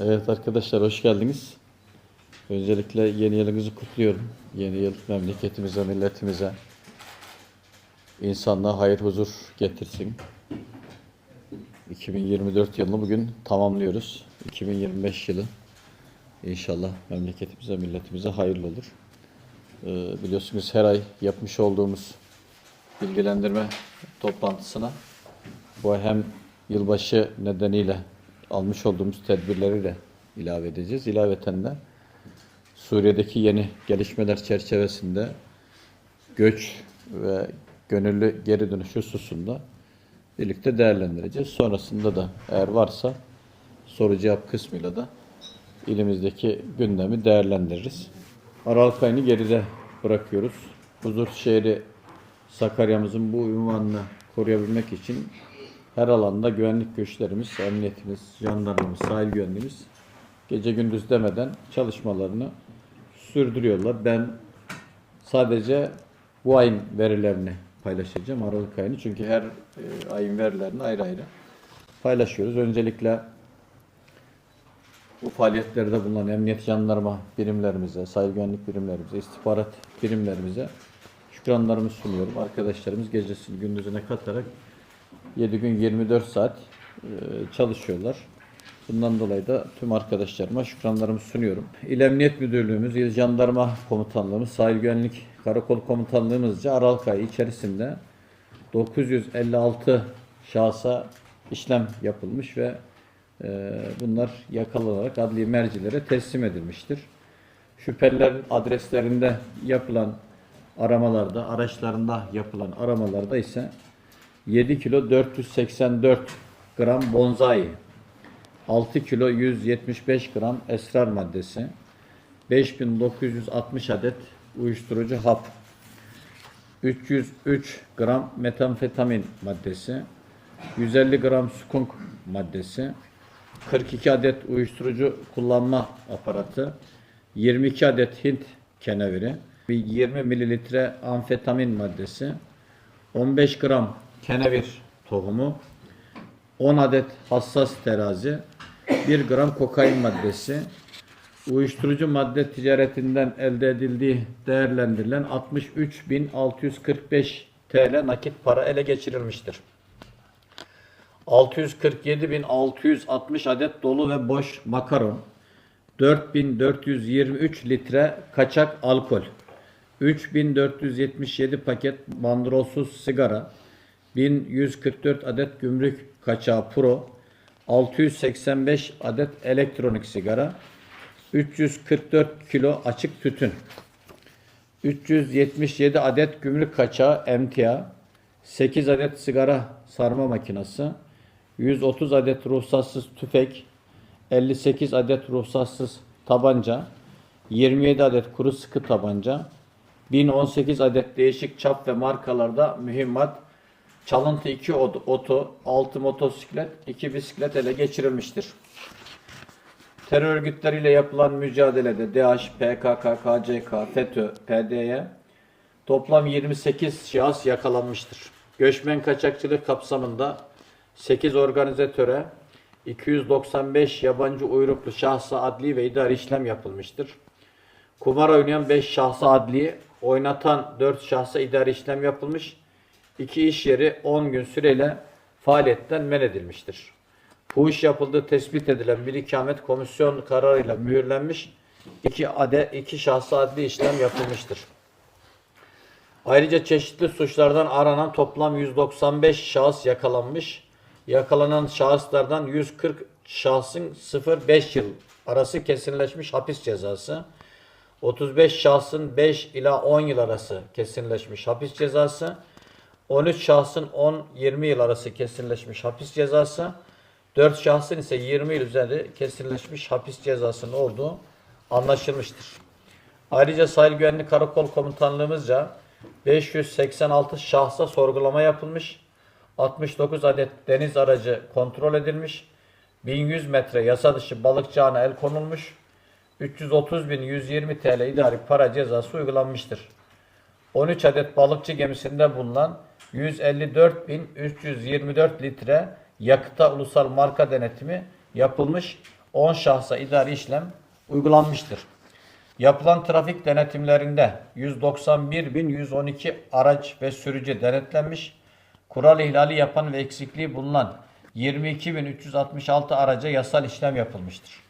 Evet arkadaşlar hoş geldiniz. Öncelikle yeni yılınızı kutluyorum. Yeni yıl memleketimize, milletimize, insanlığa hayır huzur getirsin. 2024 yılını bugün tamamlıyoruz. 2025 yılı inşallah memleketimize, milletimize hayırlı olur. Ee, biliyorsunuz her ay yapmış olduğumuz bilgilendirme toplantısına bu hem yılbaşı nedeniyle almış olduğumuz tedbirleri de ilave edeceğiz. İlaveten de Suriye'deki yeni gelişmeler çerçevesinde göç ve gönüllü geri dönüş hususunda birlikte değerlendireceğiz. Sonrasında da eğer varsa soru cevap kısmıyla da ilimizdeki gündemi değerlendiririz. Aralık ayını geride bırakıyoruz. Huzur şehri Sakarya'mızın bu ünvanını koruyabilmek için her alanda güvenlik güçlerimiz, emniyetimiz, jandarmamız, sahil güvenliğimiz gece gündüz demeden çalışmalarını sürdürüyorlar. Ben sadece bu ayın verilerini paylaşacağım, Aralık ayını. Çünkü her e, ayın verilerini ayrı ayrı paylaşıyoruz. Öncelikle bu faaliyetlerde bulunan emniyet jandarma birimlerimize, sahil güvenlik birimlerimize, istihbarat birimlerimize şükranlarımı sunuyorum. Arkadaşlarımız gecesini gündüzüne katarak 7 gün 24 saat e, çalışıyorlar. Bundan dolayı da tüm arkadaşlarıma şükranlarımı sunuyorum. İl Emniyet Müdürlüğümüz, İl Jandarma Komutanlığımız, Sahil Güvenlik Karakol Komutanlığımızca Aralık ayı içerisinde 956 şahsa işlem yapılmış ve e, bunlar yakalanarak adli mercilere teslim edilmiştir. Şüphelilerin adreslerinde yapılan aramalarda, araçlarında yapılan aramalarda ise 7 kilo 484 gram bonzai, 6 kilo 175 gram esrar maddesi, 5960 adet uyuşturucu hap, 303 gram metamfetamin maddesi, 150 gram skunk maddesi, 42 adet uyuşturucu kullanma aparatı, 22 adet Hint keneviri, 20 mililitre amfetamin maddesi, 15 gram kenevir tohumu, 10 adet hassas terazi, 1 gram kokain maddesi, uyuşturucu madde ticaretinden elde edildiği değerlendirilen 63.645 TL nakit para ele geçirilmiştir. 647.660 adet dolu ve boş makaron, 4423 litre kaçak alkol, 3477 paket bandrolsuz sigara, 1144 adet gümrük kaçağı pro, 685 adet elektronik sigara, 344 kilo açık tütün, 377 adet gümrük kaçağı emtia, 8 adet sigara sarma makinesi, 130 adet ruhsatsız tüfek, 58 adet ruhsatsız tabanca, 27 adet kuru sıkı tabanca, 1018 adet değişik çap ve markalarda mühimmat, çalıntı 2 oto, 6 motosiklet, 2 bisiklet ele geçirilmiştir. Terör örgütleriyle yapılan mücadelede DH, PKK, KCK, FETÖ, PDY toplam 28 şahıs yakalanmıştır. Göçmen kaçakçılık kapsamında 8 organizatöre 295 yabancı uyruklu şahsa adli ve idari işlem yapılmıştır. Kumar oynayan 5 şahsa adli, oynatan 4 şahsa idari işlem yapılmış. 2 iş yeri 10 gün süreyle faaliyetten men edilmiştir. Fuhuş yapıldığı tespit edilen bir ikamet komisyon kararıyla mühürlenmiş. 2 adet 2 şahsa adli işlem yapılmıştır. Ayrıca çeşitli suçlardan aranan toplam 195 şahıs yakalanmış. Yakalanan şahıslardan 140 şahsın 0-5 yıl arası kesinleşmiş hapis cezası, 35 şahsın 5 ila 10 yıl arası kesinleşmiş hapis cezası, 13 şahsın 10-20 yıl arası kesinleşmiş hapis cezası, 4 şahsın ise 20 yıl üzeri kesinleşmiş hapis cezasının olduğu anlaşılmıştır. Ayrıca Sahil Güvenlik Karakol Komutanlığımızca 586 şahsa sorgulama yapılmış, 69 adet deniz aracı kontrol edilmiş, 1100 metre yasa dışı balıkçı el konulmuş, 330.120 TL idari para cezası uygulanmıştır. 13 adet balıkçı gemisinde bulunan 154.324 litre yakıta ulusal marka denetimi yapılmış. 10 şahsa idari işlem uygulanmıştır. Yapılan trafik denetimlerinde 191.112 araç ve sürücü denetlenmiş. Kural ihlali yapan ve eksikliği bulunan 22.366 araca yasal işlem yapılmıştır.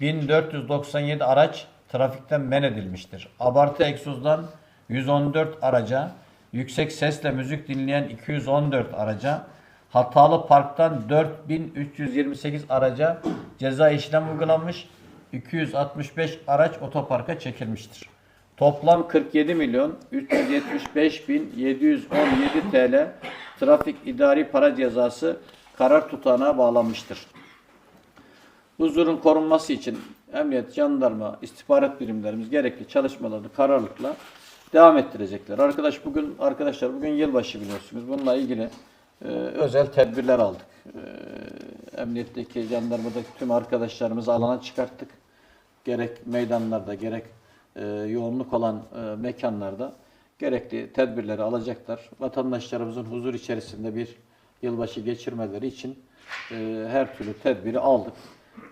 1497 araç trafikten men edilmiştir. Abartı egzozdan 114 araca, yüksek sesle müzik dinleyen 214 araca, hatalı parktan 4328 araca ceza işlem uygulanmış, 265 araç otoparka çekilmiştir. Toplam 47 milyon 375 bin 717 TL trafik idari para cezası karar tutanağı bağlanmıştır. Huzurun korunması için emniyet, jandarma, istihbarat birimlerimiz gerekli çalışmalarını kararlılıkla devam ettirecekler. Arkadaş bugün arkadaşlar bugün yılbaşı biliyorsunuz. Bununla ilgili e, özel tedbirler aldık. E, emniyetteki, jandarmadaki tüm arkadaşlarımızı alana çıkarttık. Gerek meydanlarda, gerek e, yoğunluk olan e, mekanlarda gerekli tedbirleri alacaklar. Vatandaşlarımızın huzur içerisinde bir yılbaşı geçirmeleri için e, her türlü tedbiri aldık.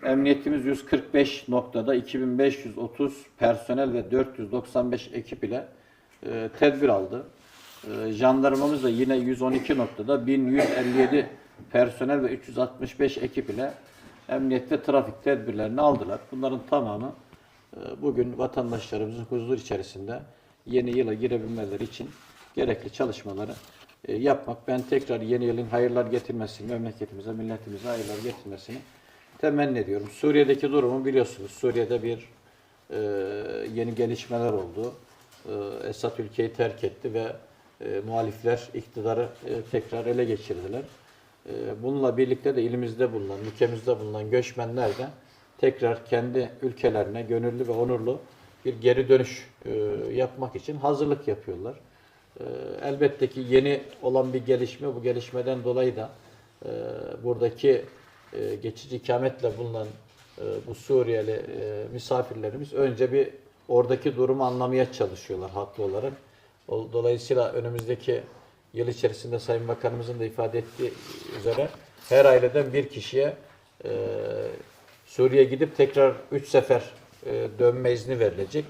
Emniyetimiz 145 noktada 2530 personel ve 495 ekip ile e, tedbir aldı. E, jandarmamız da yine 112 noktada 1157 personel ve 365 ekip ile emniyette trafik tedbirlerini aldılar. Bunların tamamı e, bugün vatandaşlarımızın huzur içerisinde yeni yıla girebilmeleri için gerekli çalışmaları e, yapmak. Ben tekrar yeni yılın hayırlar getirmesini, memleketimize, milletimize hayırlar getirmesini temenni ediyorum. Suriye'deki durumu biliyorsunuz. Suriye'de bir e, yeni gelişmeler oldu. E, Esad ülkeyi terk etti ve e, muhalifler iktidarı e, tekrar ele geçirdiler. E, bununla birlikte de ilimizde bulunan, ülkemizde bulunan göçmenler de tekrar kendi ülkelerine gönüllü ve onurlu bir geri dönüş e, yapmak için hazırlık yapıyorlar. E, elbette ki yeni olan bir gelişme, bu gelişmeden dolayı da e, buradaki e, geçici ikametle bulunan e, bu Suriyeli e, misafirlerimiz önce bir oradaki durumu anlamaya çalışıyorlar haklı olarak. Dolayısıyla önümüzdeki yıl içerisinde Sayın Bakanımızın da ifade ettiği üzere her aileden bir kişiye e, Suriye'ye gidip tekrar 3 sefer e, dönme izni verilecek.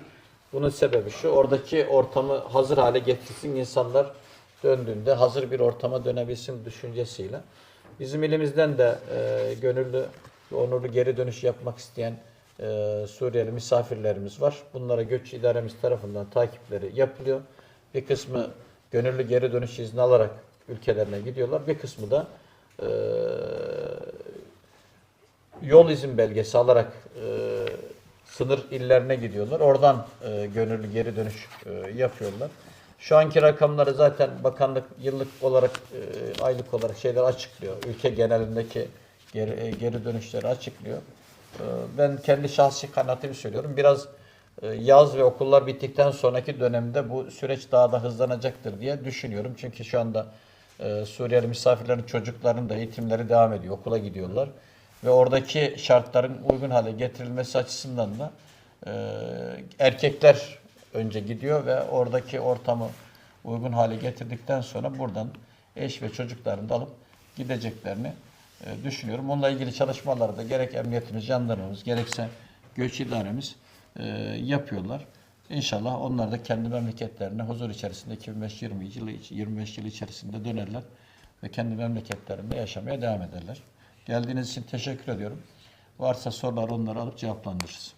Bunun sebebi şu, oradaki ortamı hazır hale getirsin insanlar döndüğünde hazır bir ortama dönebilsin düşüncesiyle. Bizim ilimizden de e, gönüllü onurlu geri dönüş yapmak isteyen e, Suriyeli misafirlerimiz var. Bunlara göç idaremiz tarafından takipleri yapılıyor. Bir kısmı gönüllü geri dönüş izni alarak ülkelerine gidiyorlar. Bir kısmı da e, yol izin belgesi alarak e, sınır illerine gidiyorlar. Oradan e, gönüllü geri dönüş e, yapıyorlar. Şu anki rakamları zaten bakanlık yıllık olarak, e, aylık olarak şeyler açıklıyor. Ülke genelindeki geri, e, geri dönüşleri açıklıyor. E, ben kendi şahsi kanaatimi söylüyorum. Biraz e, yaz ve okullar bittikten sonraki dönemde bu süreç daha da hızlanacaktır diye düşünüyorum. Çünkü şu anda e, Suriyeli misafirlerin çocuklarının da eğitimleri devam ediyor. Okula gidiyorlar. Ve oradaki şartların uygun hale getirilmesi açısından da e, erkekler önce gidiyor ve oradaki ortamı uygun hale getirdikten sonra buradan eş ve çocuklarını da alıp gideceklerini düşünüyorum. Onunla ilgili çalışmaları da gerek emniyetimiz, jandarmamız, gerekse göç idaremiz e, yapıyorlar. İnşallah onlar da kendi memleketlerine huzur içerisinde 2025 20 yılı 25 yıl içerisinde dönerler ve kendi memleketlerinde yaşamaya devam ederler. Geldiğiniz için teşekkür ediyorum. Varsa sorular onları alıp cevaplandırırız.